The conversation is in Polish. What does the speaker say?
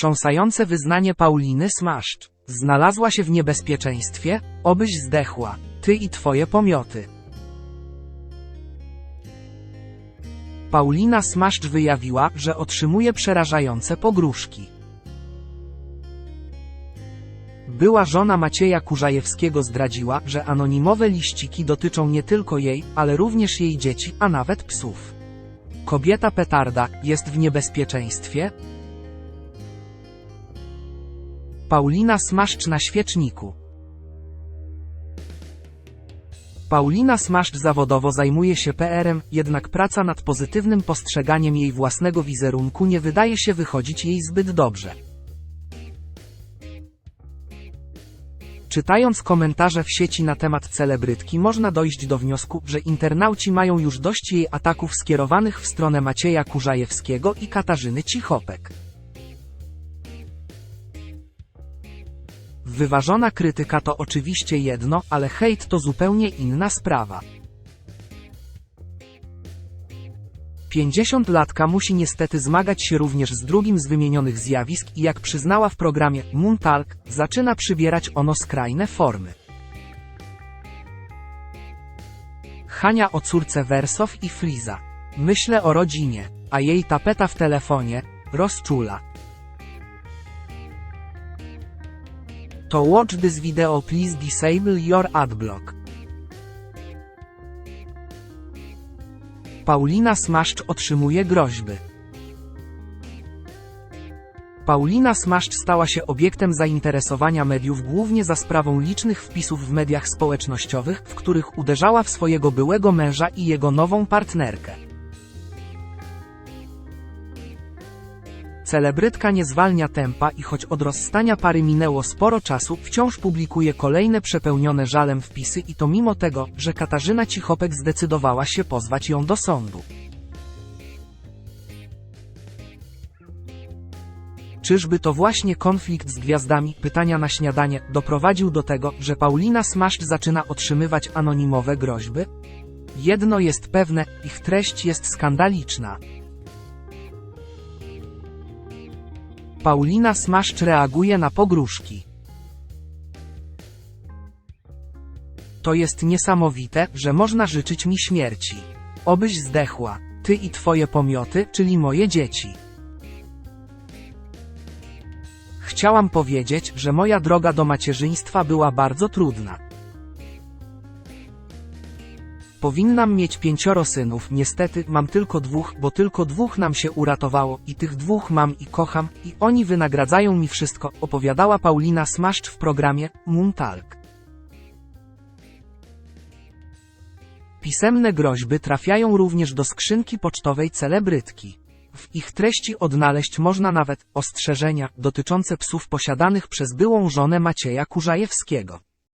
Wstrząsające wyznanie Pauliny Smaszcz. Znalazła się w niebezpieczeństwie, obyś zdechła, ty i twoje pomioty. Paulina Smaszcz wyjawiła, że otrzymuje przerażające pogróżki. Była żona Macieja Kurzajewskiego zdradziła, że anonimowe liściki dotyczą nie tylko jej, ale również jej dzieci, a nawet psów. Kobieta petarda jest w niebezpieczeństwie? Paulina Smaszcz na świeczniku. Paulina Smaszcz zawodowo zajmuje się PR-em, jednak praca nad pozytywnym postrzeganiem jej własnego wizerunku nie wydaje się wychodzić jej zbyt dobrze. Czytając komentarze w sieci na temat celebrytki można dojść do wniosku, że internauci mają już dość jej ataków skierowanych w stronę Macieja Kurzajewskiego i Katarzyny Cichopek. Wyważona krytyka to oczywiście jedno, ale hejt to zupełnie inna sprawa. 50-latka musi niestety zmagać się również z drugim z wymienionych zjawisk i jak przyznała w programie Muntalk, zaczyna przybierać ono skrajne formy. Hania o córce Wersow i Friza. Myślę o rodzinie, a jej tapeta w telefonie rozczula. To watch this video please disable your adblock. Paulina Smaszcz otrzymuje groźby. Paulina Smaszcz stała się obiektem zainteresowania mediów głównie za sprawą licznych wpisów w mediach społecznościowych, w których uderzała w swojego byłego męża i jego nową partnerkę. Celebrytka nie zwalnia tempa i choć od rozstania pary minęło sporo czasu, wciąż publikuje kolejne przepełnione żalem wpisy i to mimo tego, że Katarzyna Cichopek zdecydowała się pozwać ją do sądu. Czyżby to właśnie konflikt z gwiazdami, pytania na śniadanie, doprowadził do tego, że Paulina Smaszcz zaczyna otrzymywać anonimowe groźby? Jedno jest pewne, ich treść jest skandaliczna. Paulina Smaszcz reaguje na pogróżki. To jest niesamowite, że można życzyć mi śmierci. Obyś zdechła, ty i twoje pomioty, czyli moje dzieci. Chciałam powiedzieć, że moja droga do macierzyństwa była bardzo trudna. Powinnam mieć pięcioro synów, niestety mam tylko dwóch, bo tylko dwóch nam się uratowało i tych dwóch mam i kocham i oni wynagradzają mi wszystko, opowiadała Paulina Smaszcz w programie Muntalk. Pisemne groźby trafiają również do skrzynki pocztowej celebrytki. W ich treści odnaleźć można nawet ostrzeżenia dotyczące psów posiadanych przez byłą żonę Macieja Kurzajewskiego.